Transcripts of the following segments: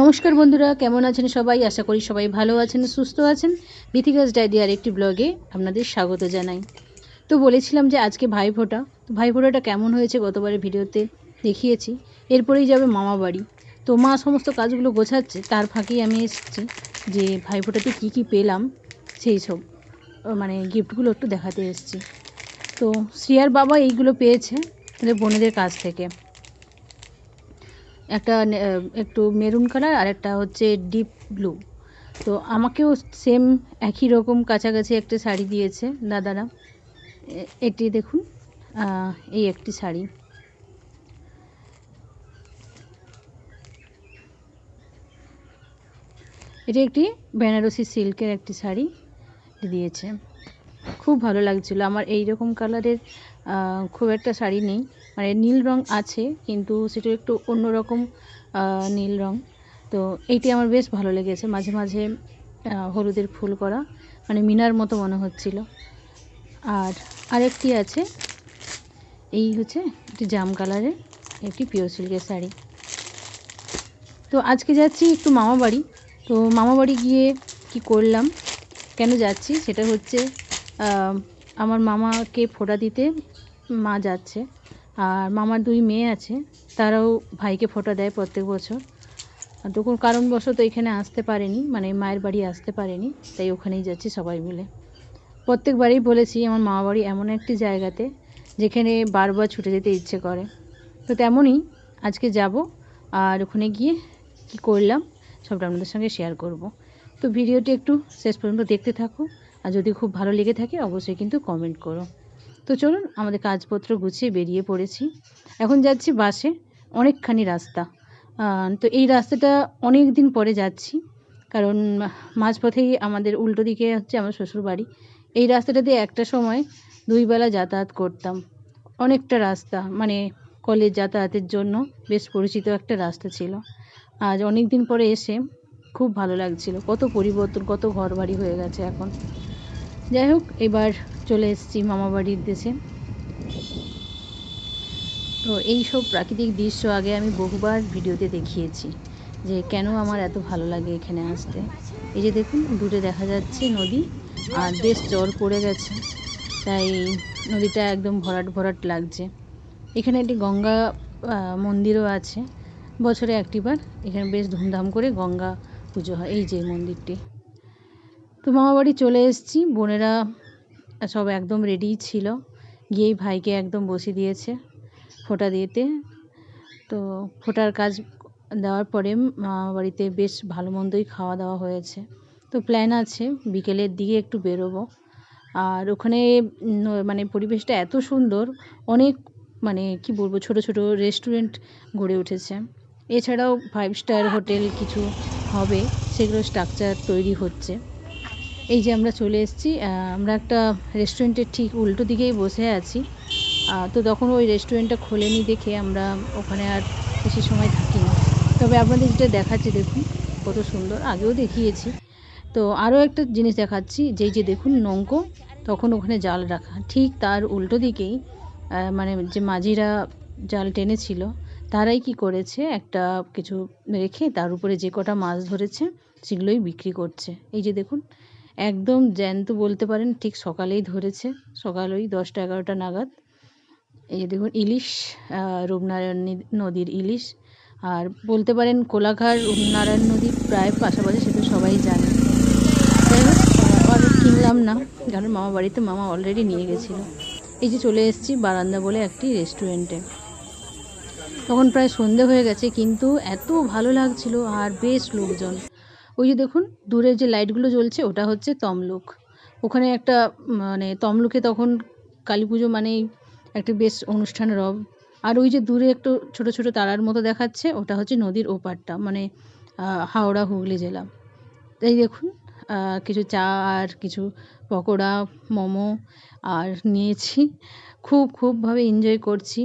নমস্কার বন্ধুরা, কেমন আছেন সবাই? আশা করি সবাই ভালো আছেন, সুস্থ আছেন। বিথিকাস ডায়েরি আর একটি ব্লগে আপনাদের স্বাগত জানাই। তো বলেছিলাম যে আজকে ভাইফোঁটা। তো ভাইফোঁটাটা কেমন হয়েছে গতবারের ভিডিওতে দেখিয়েছি। এরপরেই যাবে মামা বাড়ি। তো মা সমস্ত কাজগুলো গোছাচ্ছে, তার ফাঁকেই আমি এসেছি যে ভাইফোঁটাতে কী কী পেলাম, সেই সব মানে গিফটগুলো একটু দেখাতে এসেছি। তো শ্রিয়ার বাবা এইগুলো পেয়েছে, তাদের বোনেদের কাছ থেকে। একটা একটু মেরুন কালার আর একটা হচ্ছে ডিপ ব্লু তো আমাকেও সেম একই রকম কাছাকাছি একটা শাড়ি দিয়েছে দাদারা। এটি দেখুন এই একটি শাড়ি। এটি একটি বেনারসি সিল্কের একটি শাড়ি দিয়েছে। খুব ভালো লাগছিল। আমার এই রকম কালারের খুব একটা শাড়ি নেই। মানে নীল রং আছে, কিন্তু সেটা একটু অন্যরকম নীল রং। তো এইটি আমার বেশ ভালো লেগেছে। মাঝে মাঝে হলুদের ফুল করা মানে মিনার মতো মনে হচ্ছিল। আর আরেকটি আছে, এই হচ্ছে একটি জাম কালারের একটি পিওর সিল্কের শাড়ি। তো আজকে যাচ্ছি একটু মামা বাড়ি তো মামা বাড়ি গিয়ে কি করলাম, কেন যাচ্ছি সেটা হচ্ছে আমার মামাকে ফোঁটা দিতে মা যাচ্ছে, আর মামার দুই মেয়ে আছে, তারাও ভাইকে ফোঁটা দেয় প্রত্যেক বছর। তো কোনো কারণবশত এখানে আসতে পারেনি মানে মায়ের বাড়ি আসতে পারেনি, তাই ওখানেই যাচ্ছি সবাই মিলে। প্রত্যেকবারই বলেছি, আমার মামা বাড়ি এমন একটি জায়গাতে যেখানে বারবার ছুটে যেতে ইচ্ছে করে। তো তেমনই আজকে যাব, আর ওখানে গিয়ে কি করলাম, সবটা আপনাদের সঙ্গে শেয়ার করব। তো ভিডিওটি একটু শেষ পর্যন্ত দেখতে থাকো আর যদি খুব ভালো লেগে থাকে, অবশ্যই কিন্তু কমেন্ট করো। তো চলুন, আমাদের কাজপত্র গুছিয়ে বেরিয়ে পড়েছি। এখন যাচ্ছি বাসে, অনেকখানি রাস্তা। তো এই রাস্তাটা অনেক দিন পরে যাচ্ছি, কারণ মাঝপথেই আমাদের উল্টো দিকে হচ্ছে আমার শ্বশুর বাড়ি এই রাস্তাটা দিয়ে একটা সময় দুই বেলা যাতায়াত করতাম। অনেকটা রাস্তা মানে কলেজ যাতায়াতের জন্য বেশ পরিচিত একটা রাস্তা ছিল। আজ অনেক দিন পরে এসে খুব ভালো লাগছিল। কত পরিবর্তন, কত ঘর বাড়ি হয়ে গেছে এখন। যাই হোক, এবার চলে এসেছি মামা বাড়ির দেশে। তো এই সব প্রাকৃতিক দৃশ্য আগে আমি বহুবার ভিডিওতে দেখিয়েছি, যে কেন আমার এত ভালো লাগে এখানে আসতে। এই যে দেখুন, দূরে দেখা যাচ্ছে নদী, আর বেশ চর পড়ে গেছে, তাই নদীটা একদম ভরাট ভরাট লাগছে। এখানে একটি গঙ্গা মন্দিরও আছে, বছরে একটিবার। এখানে বেশ ধুমধাম করে গঙ্গা পুজো হয়, এই যে মন্দিরটি। তো মামা বাড়ি চলে এসেছি। বোনেরা সব একদম রেডি ছিল। গিয়েই ভাইকে একদম বসিয়ে দিয়েছে ফোঁটা দিতে। তো ফোঁটার কাজ দেওয়ার পরে মামা বাড়িতে বেশ ভালো মন্দই খাওয়া দাওয়া হয়েছে। তো প্ল্যান আছে, বিকেলের দিকে একটু বেরোবো। আর ওখানে মানে পরিবেশটা এত সুন্দর, অনেক মানে কি বলব, ছোট ছোট রেস্টুরেন্ট গড়ে উঠেছে। এছাড়াও ফাইভ স্টার হোটেল কিছু হবে, সেগুলো স্ট্রাকচার তৈরি হচ্ছে। এই যে আমরা চলে এসেছি আমরা একটা রেস্টুরেন্টের ঠিক উল্টো দিকেই বসে আছি। তো তখন ওই রেস্টুরেন্টটা খোলেনি দেখে আমরা ওখানে আর বেশি সময় থাকিনি। তবে আপনাদের যেটা দেখাচ্ছি, দেখুন, কত সুন্দর। আগেও দেখিয়েছি। তো আরও একটা জিনিস দেখাচ্ছি, যেই যে দেখুন, নৌকো, তখন ওখানে জাল রাখা। ঠিক তার উল্টো দিকেই মানে যে মাঝিরা জাল টেনেছিল, তারাই কি করেছে, একটা কিছু রেখে তার উপরে যে কটা মাছ ধরেছে, সেগুলোই বিক্রি করছে। এই যে দেখুন একদম জ্যান্ত বলতে পারেন, ঠিক সকালেই ধরেছে, সকাল ওই দশটা এগারোটা নাগাদ। এই যে দেখুন, ইলিশ রূপনারায়ণ নদীর ইলিশ, আর বলতে পারেন কোলাঘাট, রূপনারায়ণ নদী প্রায় পাশাপাশি, সেটা সবাই জানে। কিনলাম না, কারণ মামা বাড়িতে মামা অলরেডি নিয়ে গেছিল। এই যে চলে এসেছি বারান্দা বলে একটি রেস্টুরেন্টে তখন প্রায় সন্ধে হয়ে গেছে, কিন্তু এত ভালো লাগছিল, আর বেশ লোকজন। ওই যে দেখুন, দূরে যে লাইটগুলো জ্বলছে, ওটা হচ্ছে তমলুক। ওখানে একটা মানে তমলুকে তখন কালী পুজো মানেই একটা বেশ অনুষ্ঠান রব। আর ওই যে দূরে একটু ছোট ছোট তারার মতো দেখাচ্ছে, ওটা হচ্ছে নদীর ওপারটা মানে হাওড়া হুগলি জেলা। এই দেখুন কিছু চা আর কিছু পকোড়া, মোমো আর নিয়েছি। খুব খুবভাবে এনজয় করছি।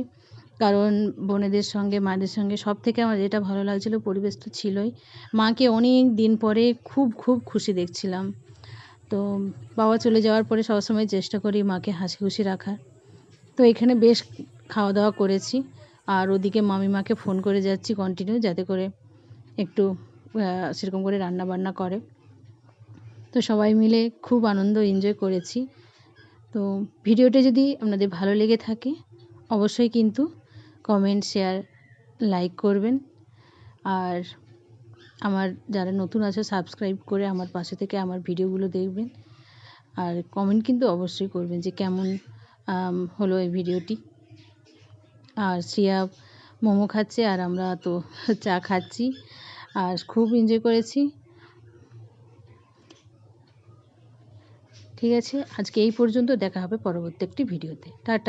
কারণ বোনেদের সঙ্গে, মায়েদের সঙ্গে সব থেকে আমার যেটা ভালো লাগছিল পরিবেশ তো ছিলই। মাকে অনেক দিন পরে খুব খুব খুশি দেখছিলাম। তো বাবা চলে যাওয়ার পরে সবসময় চেষ্টা করি মাকে হাসি খুশি রাখার। তো এখানে বেশ খাওয়া দাওয়া করেছি। আর ওদিকে মামিমাকে ফোন করে যাচ্ছি কন্টিনিউ যাতে করে একটু সেরকম করে রান্না বান্না করে। তো সবাই মিলে খুব আনন্দ এনজয় করেছি। তো ভিডিওটা যদি আপনাদের ভালো লেগে থাকে, অবশ্যই কিন্তু কমেন্ট শেয়ার লাইক করবেন। আর আমার যারা নতুন আছে সাবস্ক্রাইব করে আমার পাশে থেকে আমার ভিডিওগুলো দেখবেন। আর কমেন্ট কিন্তু অবশ্যই করবেন যে কেমন হলো এই ভিডিওটি। আর শ্রিয়া মোমো খাচ্ছে আর আমরা তো চা খাচ্ছি। আর খুব এনজয় করেছি। ঠিক আছে, আজকে এই পর্যন্ত দেখা হবে পরবর্তী একটি ভিডিওতে। টাটা।